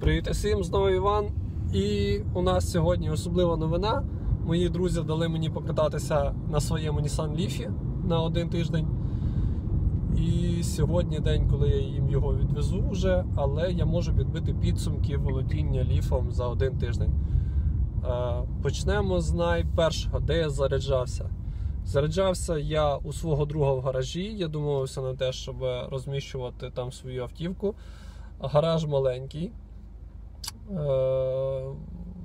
Привіт усім, знову Іван. І у нас сьогодні особлива новина. Мої друзі дали мені покататися на своєму Nissan Leaf на один тиждень. І сьогодні день, коли я їм його відвезу вже, але я можу підбити підсумки володіння ліфом за один тиждень. Е, Почнемо з найпершого, де я заряджався. Заряджався я у свого друга в гаражі. Я домовився на те, щоб розміщувати там свою автівку. Гараж маленький. Е,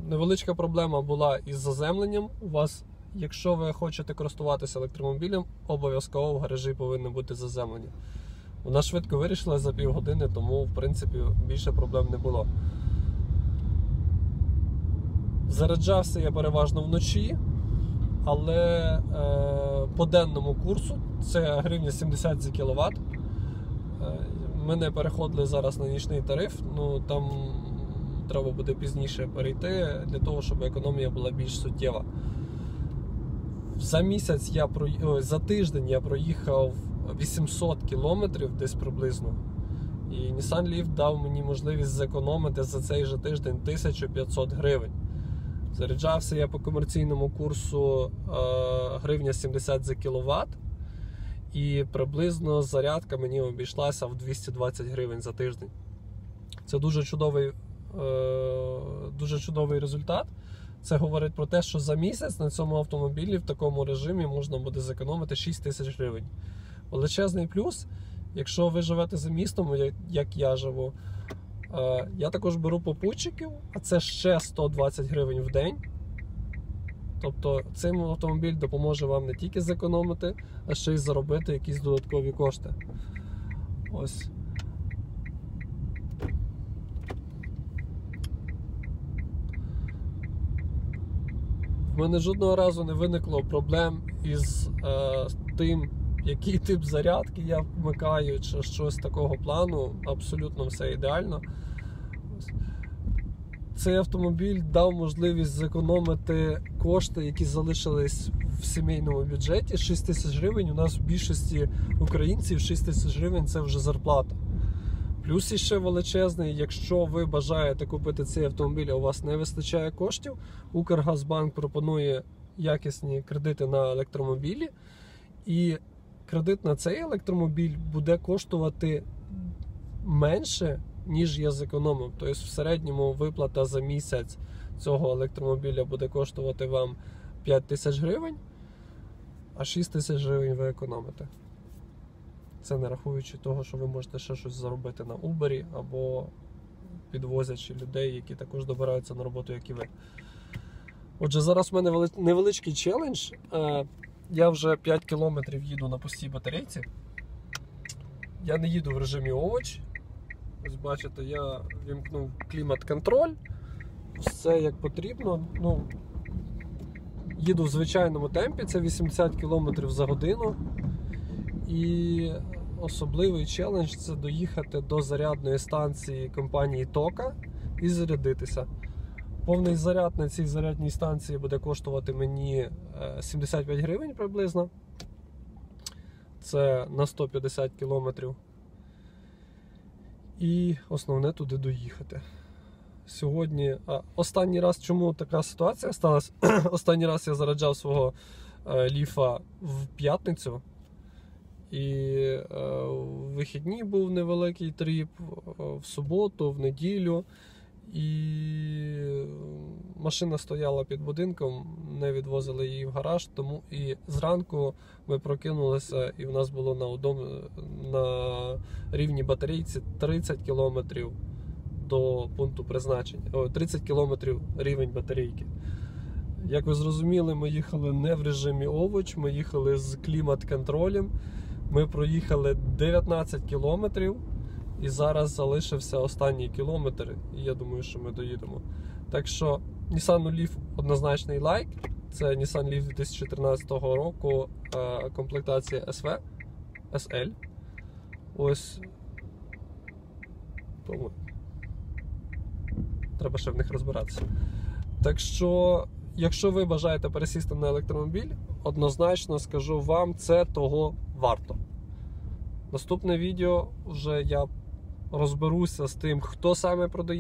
невеличка проблема була із заземленням. У вас, якщо ви хочете користуватися електромобілем, обов'язково в гаражі повинно бути заземлення. Вона швидко вирішила за півгодини, тому в принципі більше проблем не було. Заряджався я переважно вночі, але е, по денному курсу це гривня 70 за кіловат. Е, ми не переходили зараз на нічний тариф, ну там треба буде пізніше перейти для того, щоб економія була більш суттєва. За місяць я про... За тиждень я проїхав 800 кілометрів десь приблизно. І Nissan Leaf дав мені можливість зекономити за цей же тиждень 1500 гривень. Заряджався я по комерційному курсу е, гривня 70 за кіловат. І приблизно зарядка мені обійшлася в 220 гривень за тиждень. Це дуже чудовий, е, дуже чудовий результат. Це говорить про те, що за місяць на цьому автомобілі в такому режимі можна буде зекономити 6 тисяч гривень. Величезний плюс, якщо ви живете за містом, як я живу, е, я також беру попутчиків, а це ще 120 гривень в день. Тобто цей автомобіль допоможе вам не тільки зекономити, а ще й заробити якісь додаткові кошти. Ось. В мене жодного разу не виникло проблем із е, тим, який тип зарядки я вмикаю, чи щось такого плану. Абсолютно все ідеально. Цей автомобіль дав можливість зекономити кошти, які залишились в сімейному бюджеті. 6 тисяч гривень. У нас в більшості українців 6 тисяч гривень це вже зарплата. Плюс іще величезний, якщо ви бажаєте купити цей автомобіль, а у вас не вистачає коштів, Укргазбанк пропонує якісні кредити на електромобілі. І кредит на цей електромобіль буде коштувати менше, ніж я зекономив. Тобто, в середньому виплата за місяць цього електромобіля буде коштувати вам 5 тисяч гривень, а 6 тисяч гривень ви економите. Це не рахуючи того, що ви можете ще щось заробити на Uber або підвозячи людей, які також добираються на роботу, як і ви. Отже, зараз в мене невеличкий челендж. Е, Я вже 5 кілометрів їду на пустій батарейці. Я не їду в режимі овоч. Ось бачите, я вімкнув клімат-контроль. Все як потрібно. Ну, їду в звичайному темпі, це 80 км за годину. І особливий челендж це доїхати до зарядної станції компанії Тока і зарядитися. Повний заряд на цій зарядній станції буде коштувати мені е, 75 гривень приблизно. Це на 150 кілометрів. І основне туди доїхати. Сьогодні, а, останній раз, чому така ситуація сталася? останній раз я заряджав свого е, ліфа в п'ятницю. І е, в вихідні був невеликий тріп, е, в суботу, в неділю. І машина стояла під будинком, не відвозили її в гараж. Тому і зранку ми прокинулися, і в нас було на, удом, на рівні батарейці 30 кілометрів до пункту призначення. О, 30 кілометрів рівень батарейки. Як ви зрозуміли, ми їхали не в режимі овоч, ми їхали з клімат-контролем. Ми проїхали 19 кілометрів, і зараз залишився останній кілометр, і я думаю, що ми доїдемо. Так що Nissan Leaf однозначний лайк. Це Nissan Leaf 2013 року, е, комплектація SV SL. Ось. Треба ще в них розбиратися. Так що, якщо ви бажаєте пересісти на електромобіль, однозначно скажу вам, це того варто. Наступне відео вже я розберуся з тим, хто саме продає.